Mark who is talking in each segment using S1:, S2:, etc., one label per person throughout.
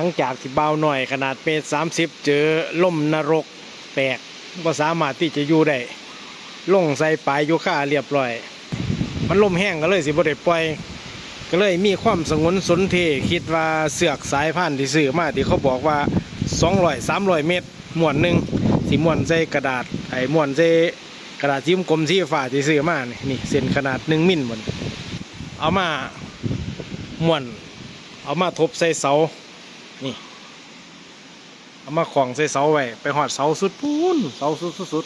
S1: หลังจากที่เบาหน่อยขนาดเมตรสามสิบเจอล่มนรกแตกก็สามารถที่จะอยู่ได้ลงใส่ปลายโยค่าเรียบร้อย มันล่มแห้งก็เลยสิบ่ได้ปล่อยก็เลยมีความสงวนสนเทคิดว่าเสือกสายพันธุ์ที่ซื้อมาที่เขาบอกว่า200 300 เมตรมวนหนึ่งสีมวนใส่กระดาษไอ้มวนใส่กระดาษจิ้มกลมสีฟ้าที่ซื้อมานี่นี่เส้นขนาด1มิลหมดเอามามวน เอามาทบใส่เสา นี่ เอามาของใส่เสาไว้ไปหอดเสาสุดปูนเสาสุดสุด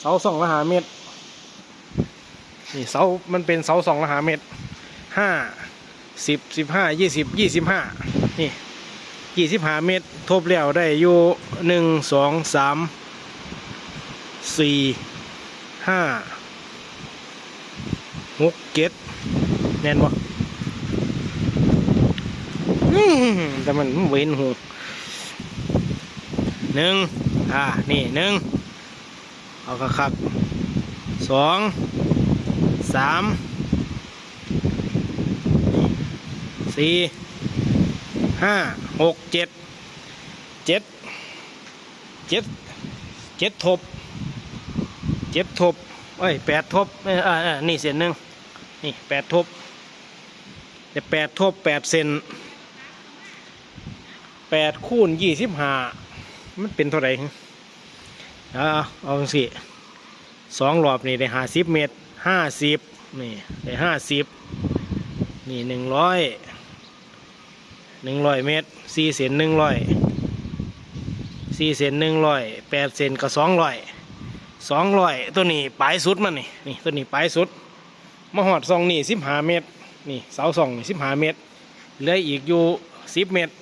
S1: เสาสองละหาเมตร นี่เสามันเป็นเสาสองละหาเมตรห้าสิบสิบห้ายี่สิบยี่สิบห้านี่ยี่สิบห้าเมตรทบแล้วได้อยู่หนึ่งสองสามสี่ห้าหกเจ็ดแน่นบ่อื้อหือ แต่มันเว้นหูหนึ่งอ่า นี่หนึ่งเอาคักสองสามสี่ห้าหกเจ็ดเจ็ดเจ็ดเจ็ดทบเจ็ดทบเอ้ยแปดทบเอ้ยอ่าอ่านี่เส้นหนึ่งนี่แปดทบแต่แปดทบแปดเซน แปดคูณยี่สิบห้ามันเป็นเท่าไหร่เอาเอาเอาสิสองรอบนี่ได้ห้าสิบเมตรห้าสิบนี่ได้ห้าสิบนี่หนึ่งร้อยหนึ่งร้อยเมตรสี่เซนหนึ่งร้อยสี่เซนหนึ่งร้อยแปดเซนก็สองร้อยสองร้อยตัวนี้ปลายสุดมันนี่นี่ตัวนี้ปลายสุดมาหอดซองนี่สิบห้าเมตรนี่เสาสองนี่สิบห้าเมตรเหลืออีกอยู่สิบเมตร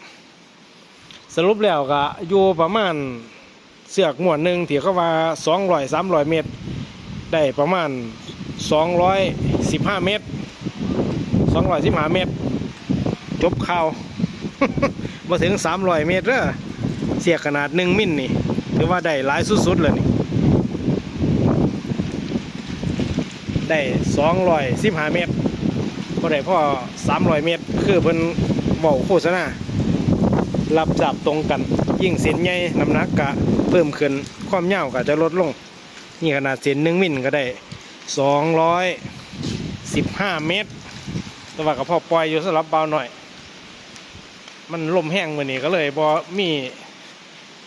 S1: สรุปแล้วก็อยู่ประมาณเสือกหมวดหนึ่งที่เขาว่าสองร้อยสามร้อยเมตร ได้ประมาณสองร้อยสิบห้าเมตรสองร้อยสิบห้าเมตร จบข่าวมาถึงสามร้อยเมตรเด้อเสียขนาดหนึ่งมิลนี่ถือว่าได้หลายสุดๆเลยนี่ได้สองร้อยสิบห้าเมตรพอได้พ่อสามร้อยเมตร คือเพิ่นเบาโฆษณา รับจับตรงกัน ยิ่งเส้นใหญ่น้ำหนักกะเพิ่มขึ้นความยาวก็จะลดลง นี่ขนาดเส้นหนึ่งมิลก็ได้สองร้อยสิบห้าเมตร แต่ว่ากับพ่อปล่อยอยู่สำหรับเบาหน่อย มันลมแห้งมือนี้ก็เลยบอมี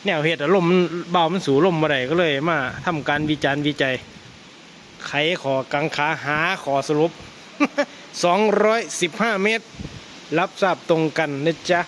S1: แนวเหตุลมเบามันสูลมมาได้ก็เลยมาทำการวิจารณ์วิจัย ไขขอกังขาหาขอสรุป 215 เมตร รับทราบตรงกันนะจ๊ะ